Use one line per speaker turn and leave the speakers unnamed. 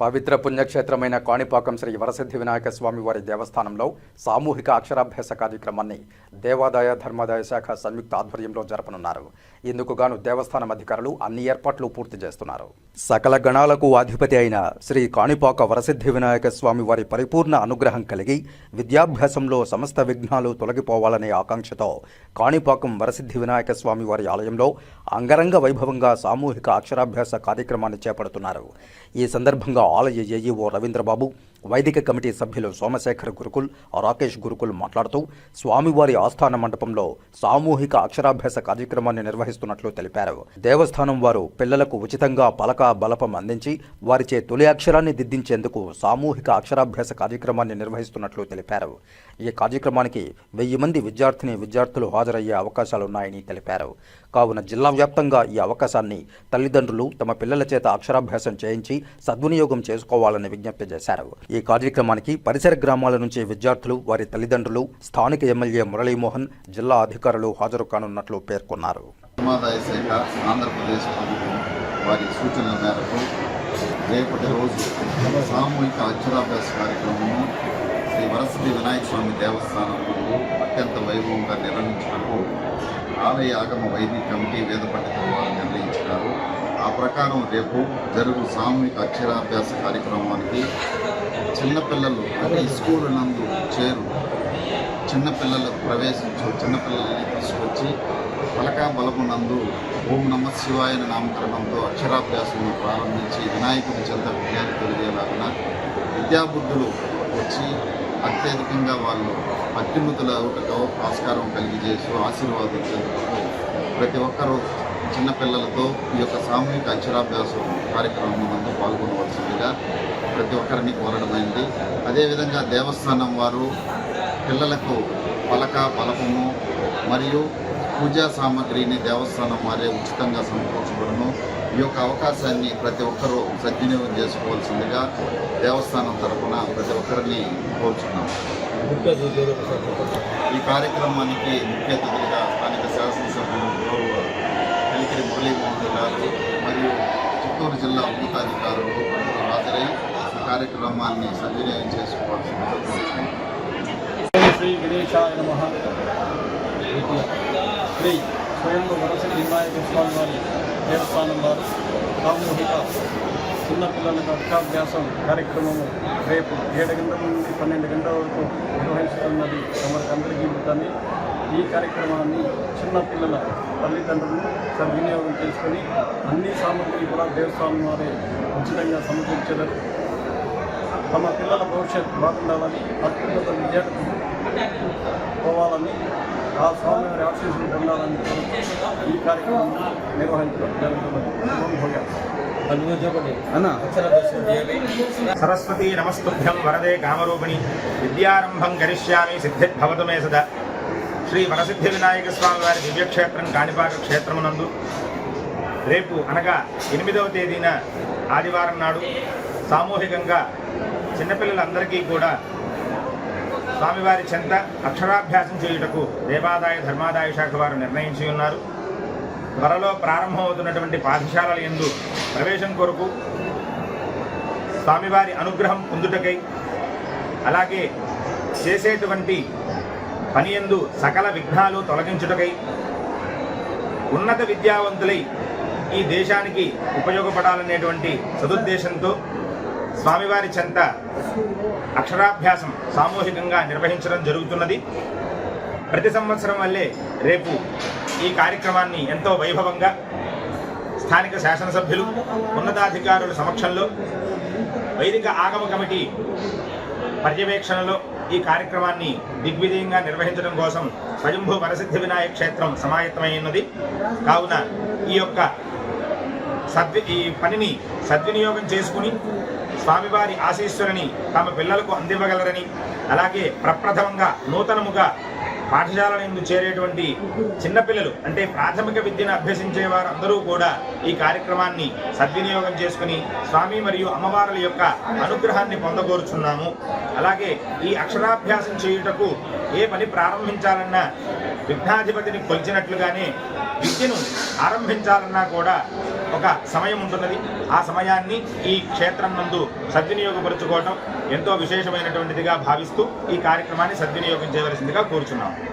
పవిత్ర పుణ్యక్షేత్రమైన కాణిపాకం శ్రీ వరసిద్ధి వినాయక స్వామి వారి దేవస్థానంలో సామూహిక అక్షరాభ్యాస కార్యక్రమాన్ని దేవాదాయ ధర్మాదాయ శాఖ సంయుక్త ఆధ్వర్యంలో జరపనున్నారు. ఇందుకు గాను దేవస్థానం అధికారులు అన్ని ఏర్పాట్లు పూర్తి చేస్తున్నారు. సకల గణాలకు అధిపతి అయిన శ్రీ కాణిపాక వరసిద్ధి వినాయక స్వామి వారి పరిపూర్ణ అనుగ్రహం కలిగి విద్యాభ్యాసంలో సమస్త విఘ్నాలు తొలగిపోవాలనే ఆకాంక్షతో కాణిపాకం వరసిద్ధి వినాయక స్వామి వారి ఆలయంలో అంగరంగ వైభవంగా సామూహిక అక్షరాభ్యాస కార్యక్రమాన్ని చేపడుతున్నారు. ఈ సందర్భంగా ఆలయ ఏఈఓ రవీంద్రబాబు వైదిక కమిటీ సభ్యులు సోమశేఖర్ గురుకుల్ రాకేష్ గురుకుల్ మాట్లాడుతూ స్వామివారి ఆస్థాన మండపంలో సామూహిక అక్షరాభ్యాస కార్యక్రమాన్ని నిర్వహిస్తున్నట్లు తెలిపారు. దేవస్థానం వారు పిల్లలకు ఉచితంగా పలక బలపం అందించి వారిచే తొలి అక్షరాన్ని దిద్దించేందుకు సామూహిక అక్షరాభ్యాస కార్యక్రమాన్ని నిర్వహిస్తున్నట్లు తెలిపారు. ఈ కార్యక్రమానికి వెయ్యి మంది విద్యార్థిని విద్యార్థులు హాజరయ్యే అవకాశాలున్నాయని తెలిపారు. కావున జిల్లా వ్యాప్తంగా ఈ అవకాశాన్ని తల్లిదండ్రులు తమ పిల్లల చేత అక్షరాభ్యాసం చేయించి సద్వినియోగం చేసుకోవాలని విజ్ఞప్తి చేశారు. ఈ కార్యక్రమానికి పరిసర గ్రామాల నుంచి విద్యార్థులు వారి తల్లిదండ్రులు స్థానిక ఎమ్మెల్యే మురళీమోహన్ జిల్లా అధికారులు హాజరు కానున్నట్లు పేర్కొన్నారు
ఆంధ్రప్రదేశ్ వారి సూచనల మేరకు రేపటి రోజు సామూహిక అక్షరాభ్యాస కార్యక్రమము శ్రీ వరసిద్ధి వినాయక స్వామి దేవస్థానం అత్యంత వైభవంగా నిర్వహించినట్టు ఆలయ ఆగమ వైదిక కమిటీ వేద పండితుల వారు నిర్ణయించినారు ఆ ప్రకారం రేపు జరుగు సామూహిక అక్షరాభ్యాస కార్యక్రమానికి చిన్నపిల్లలు అంటే స్కూల్ నందు చేరు చిన్నపిల్లలకు ప్రవేశించు చిన్నపిల్లల్ని తీసుకొచ్చి పలకా బలము నందు ఓం నమ శివాయ నామకరణంతో అక్షరాభ్యాసం ప్రారంభించి వినాయకుడి చెంత విజ్ఞాని తెలియజేలాగిన విద్యాబుద్ధులు వచ్చి అత్యధికంగా వాళ్ళు అత్యున్నతుల ఒకటో ఆస్కారం కలిగజేసి ఆశీర్వాదం చెందుతూ ప్రతి ఒక్కరూ చిన్నపిల్లలతో ఈ యొక్క సామూహిక అక్షరాభ్యాసం కార్యక్రమం నందు పాల్గొనవలసిందిగా ప్రతి ఒక్కరిని కోరడమైంది అదేవిధంగా దేవస్థానం వారు పిల్లలకు పలక బలపము మరియు పూజా సామాగ్రిని దేవస్థానం వారే ఉచితంగా సమకూర్చబడను. ఈ యొక్క అవకాశాన్ని ప్రతి ఒక్కరూ సద్వినియోగం చేసుకోవాల్సిందిగా దేవస్థానం తరఫున ప్రతి ఒక్కరిని కోరుచున్నాం. ఈ కార్యక్రమానికి ముఖ్య అతిథులుగా స్థానిక శాసనసభ్యులు గౌరవ కలికిరి మురళీమోహన్ గారు మరియు చిత్తూరు జిల్లా ఉన్నతాధికారులు హాజరై ఈ కార్యక్రమాన్ని సద్వినియోగం చేసుకోవాల్సిందిగా
శ్రీ గణేశాయ నమ. శ్రీ స్వయంలో వరస వినాయక స్వామి వారి దేవస్థానం వారు సామూహిక చిన్నపిల్లలకు అక్షాభ్యాసం కార్యక్రమము రేపు ఏడు గంటల నుండి పన్నెండు గంటల వరకు నిర్వహిస్తున్నది. తమకు అందరికీ ఉంటుంది ఈ కార్యక్రమాన్ని చిన్నపిల్లల తల్లిదండ్రులు సద్వినియోగం చేసుకొని అన్ని సామగ్రి కూడా దేవస్థానం వారే ఉచితంగా సమకూర్చగలరు తమ పిల్లల భవిష్యత్ బాగుండాలని అత్యున్నత విద్యార్థులు పోవాలని ఆ స్వామివారి ఆశీస్సులు పొందాలని ఈ కార్యక్రమం నిర్వహించడం జరుగుతున్నది.
సరస్వతీ నమస్తుభ్యం వరదే కామరూపిణి. విద్యారంభం గరిష్యామి సిద్ధిర్భవతు మే సదా. శ్రీ వరసిద్ధి వినాయక స్వామి వారి దివ్యక్షేత్రం కాణిపాక క్షేత్రమునందు రేపు అనగా ఎనిమిదవ తేదీన ఆదివారం నాడు సామూహికంగా చిన్నపిల్లలందరికీ కూడా స్వామివారి చెంత అక్షరాభ్యాసం చేయుటకు దేవాదాయ ధర్మాదాయ శాఖ వారు నిర్ణయించి ఉన్నారు. త్వరలో ప్రారంభమవుతున్నటువంటి పాఠశాలల యందు ప్రవేశం కొరకు స్వామివారి అనుగ్రహం పొందుటకై అలాగే చేసేటువంటి పని యందు సకల విఘ్నాలు తొలగించుటకై ఉన్నత విద్యావంతులై ఈ దేశానికి ఉపయోగపడాలనేటువంటి సదుద్దేశంతో స్వామివారి చెంత అక్షరాభ్యాసం సామూహికంగా నిర్వహించడం జరుగుతున్నది. ప్రతి సంవత్సరం వల్లే రేపు ఈ కార్యక్రమాన్ని ఎంతో వైభవంగా స్థానిక శాసనసభ్యులు ఉన్నతాధికారుల సమక్షంలో వైదిక ఆగమ కమిటీ పర్యవేక్షణలో ఈ కార్యక్రమాన్ని దిగ్విజయంగా నిర్వహించడం కోసం స్వయంభూ వరసిద్ధి వినాయక క్షేత్రం సమాయత్తమైనది కావున ఈ యొక్క సద్వి ఈ పనిని సద్వినియోగం చేసుకుని స్వామివారి ఆశీస్సులని తమ పిల్లలకు అందివ్వగలరని అలాగే ప్రప్రథమంగా నూతనముగా పాఠశాల నుండి చేరేటువంటి చిన్నపిల్లలు అంటే ప్రాథమిక విద్యను అభ్యసించే వారందరూ కూడా ఈ కార్యక్రమాన్ని సద్వినియోగం చేసుకుని స్వామి మరియు అమ్మవారుల యొక్క అనుగ్రహాన్ని పొందగోరుచున్నాము. అలాగే ఈ అక్షరాభ్యాసం చేయుటకు ఏ పని ప్రారంభించాలన్నా విఘ్నాధిపతిని కొలిచినట్లుగానే విద్యను ఆరంభించాలన్నా కూడా ఒక సమయం ఉంటున్నది. ఆ సమయాన్ని ఈ క్షేత్రం నందు సద్వినియోగపరుచుకోవటం ఎంతో విశేషమైనటువంటిదిగా భావిస్తూ ఈ కార్యక్రమాన్ని సద్వినియోగం చేయవలసిందిగా కోరుచున్నాం.